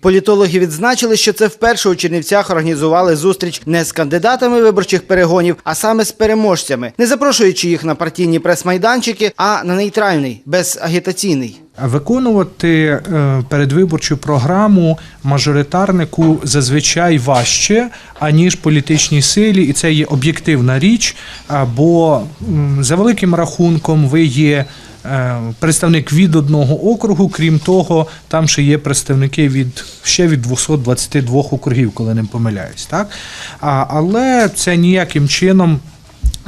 Політологи відзначили, що це вперше у Чернівцях організували зустріч не з кандидатами виборчих перегонів, а саме з переможцями, не запрошуючи їх на партійні прес-майданчики, а на нейтральний, безагітаційний. Виконувати е, передвиборчу програму мажоритарнику зазвичай важче, аніж політичній силі, і це є об'єктивна річ. Бо за великим рахунком ви є представник від одного округу, крім того, там ще є представники від ще від 222 округів, коли не помиляюсь. Так? А, але це ніяким чином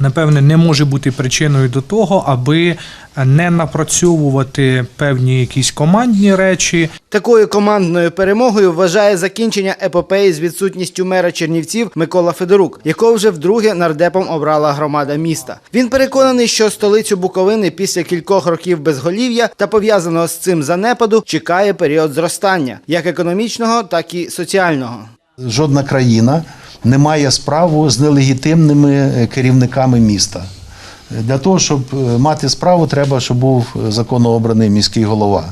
напевне, не може бути причиною до того, аби не напрацьовувати певні якісь командні речі. Такою командною перемогою вважає закінчення епопеї з відсутністю мера Чернівців Микола Федорук, якого вже вдруге нардепом обрала громада міста. Він переконаний, що столицю Буковини після кількох років безголів'я та пов'язаного з цим занепаду чекає період зростання, як економічного, так і соціального. Жодна країна не має справу з нелегітимними е, керівниками міста. Для того, щоб е, мати справу, треба, щоб був законно обраний міський голова.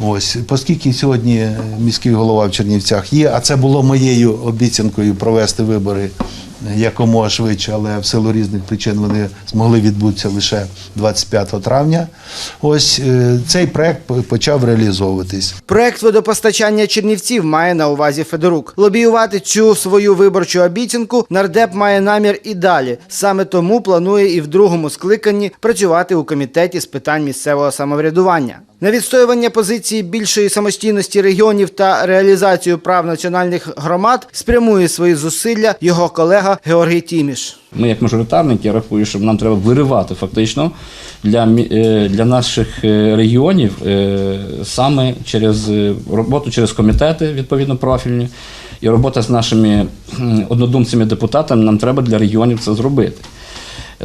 Ось, оскільки сьогодні е, міський голова в Чернівцях є, а це було моєю обіцянкою провести вибори якомога швидше, але в силу різних причин вони змогли відбутися лише 25 травня. Ось е, цей проект почав реалізовуватись. Проект водопостачання Чернівців має на увазі Федорук. Лобіювати цю свою виборчу обіцянку нардеп має намір і далі. Саме тому планує і в другому скликанні працювати у комітеті з питань місцевого самоврядування. На відстоювання позиції більшої самостійності регіонів та реалізацію прав національних громад спрямує свої зусилля його колега Георгій Тіміш. Ми, як мажоритарники, я рахую, що нам треба виривати фактично для, е, для наших е, регіонів е, саме через роботу через комітети відповідно профільні і робота з нашими однодумцями депутатами нам треба для регіонів це зробити.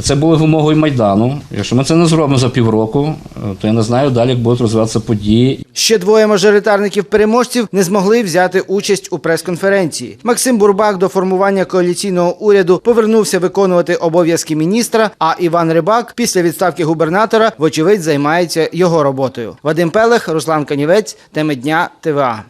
Це було вимогою Майдану. Якщо ми це не зробимо за півроку, е, то я не знаю далі, як будуть розвиватися події Ще двоє мажоритарників-переможців не змогли взяти участь у прес-конференції. Максим Бурбак до формування коаліційного уряду повернувся виконувати обов'язки міністра. А Іван Рибак після відставки губернатора, вочевидь, займається його роботою. Вадим Пелех, Руслан Канівець, теми дня ТВА.